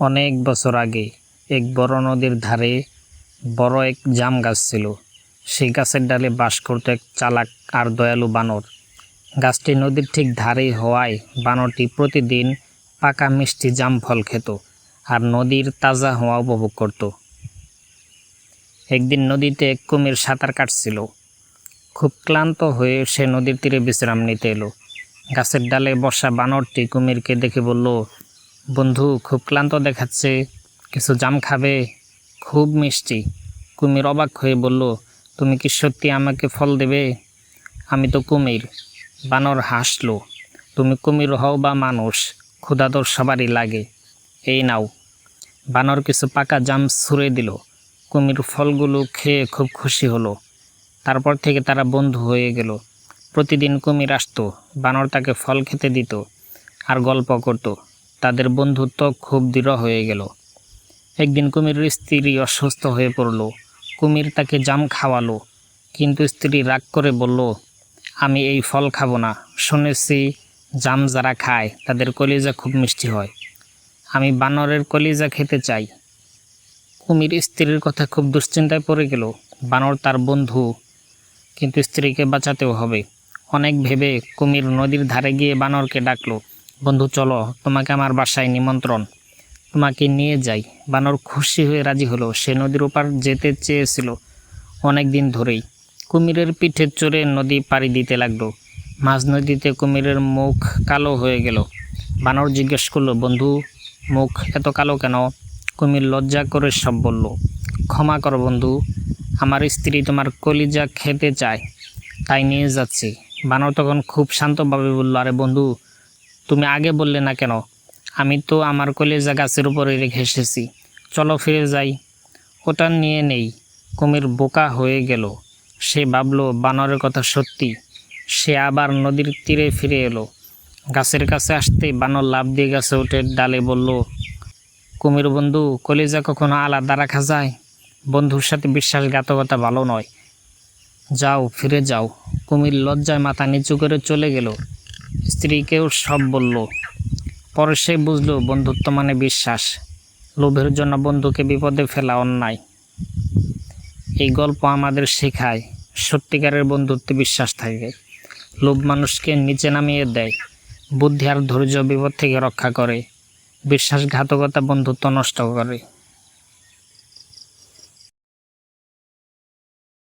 অনেক বছর আগে এক বড় নদীর ধারে বড় এক জাম গাছ ছিল। সেই গাছের ডালে বাস করত এক চালাক আর দয়ালু বানর। গাছটি নদীর ঠিক ধারেই হওয়ায় বানরটি প্রতিদিন পাকা মিষ্টি জাম ফল খেত আর নদীর তাজা হওয়া উপভোগ করত। একদিন নদীতে এক কুমির সাঁতার কাটছিল। খুব ক্লান্ত হয়ে সে নদীর তীরে বিশ্রাম নিতে এলো। গাছের ডালে বসা বানরটি কুমিরকে দেখে বলল বন্ধু, খুব ক্লান্ত দেখাচ্ছে। কিছু জাম খাবে? খুব মিষ্টি। কুমির অবাক হয়ে বলল, তুমি কি সত্যি আমাকে ফল দেবে? আমি তো কুমির। বানর হাসলো, তুমি কুমির হও বা মানুষ ক্ষুধাদর সবারই লাগে। এই নাও। বানর কিছু পাকা জাম ছুঁড়ে দিল। কুমির ফলগুলো খেয়ে খুব খুশি হলো। তারপর থেকে তারা বন্ধু হয়ে গেল। প্রতিদিন কুমির আসতো। বানর তাকে ফল খেতে দিত আর গল্প করত। তাদের বন্ধুত্ব খুব দৃঢ় হয়ে গেল। একদিন কুমিরের স্ত্রী অসুস্থ হয়ে পড়ল। কুমির তাকে জাম খাওয়ালো, কিন্তু স্ত্রী রাগ করে বলল, আমি এই ফল খাব না। শুনেছি জাম যারা খায়, তাদের কলিজা খুব মিষ্টি হয়। আমি বানরের কলিজা খেতে চাই। কুমির স্ত্রীর কথা খুব দুশ্চিন্তায় পড়ে গেল। বানর তার বন্ধু, কিন্তু স্ত্রীকে বাঁচাতেও হবে। অনেক ভেবে কুমির নদীর ধারে গিয়ে বানরকে ডাকলো। বন্ধু, চলো, তোমাকে আমার বাসায় নিমন্ত্রণ। তোমাকে নিয়ে যাই। বানর খুশি হয়ে রাজি হলো। সে নদীর ওপার যেতে চেয়েছিল অনেক দিন ধরেই। কুমিরের পিঠে চড়ে নদী পাড়ি দিতে লাগল। মাঝ নদীতে কুমিরের মুখ কালো হয়ে গেল। বানর জিজ্ঞেস করল, বন্ধু, মুখ এত কালো কেন? কুমির লজ্জা করে সব বলল, ক্ষমা করো বন্ধু, আমার স্ত্রী তোমার কলিজা খেতে চায়, তাই নিয়ে যাচ্ছি। বানর তখন খুব শান্তভাবে বলল, আরে বন্ধু তুমি আগে বললে না কেন? আমি তো আমার কলিজা গাছের উপরে রেখে এসেছি। চলো ফিরে যাই। ওটা নিয়ে নেই। কুমির বোকা হয়ে গেল। সে ভাবলো, বানরের কথা সত্যি। সে আবার নদীর তীরে ফিরে এলো। গাছের কাছে আসতে বানর লাভ দিয়ে গাছে উঠে ডালে বলল, কুমির বন্ধু, কলেজা কখনো আলাদা রাখা যায়? বন্ধুর সাথে বিশ্বাসঘাতকতা ভালো নয়। যাও, ফিরে যাও। কুমির লজ্জায় মাথা নিচু করে চলে গেল। স্ত্রীকেও সব বলল। পরে সে বুঝলো, বন্ধুত্ব মানে বিশ্বাস। লোভের জন্য বন্ধুকে বিপদে ফেলা অন্যায়। এই গল্প আমাদের শেখায়, সত্যিকারের বন্ধুত্বে বিশ্বাস থাকে। লোভ মানুষকে নিচে নামিয়ে দেয়, বুদ্ধি আর ধৈর্য বিপদ থেকে রক্ষা করে। বিশ্বাসঘাতকতা বন্ধুত্ব নষ্ট করে।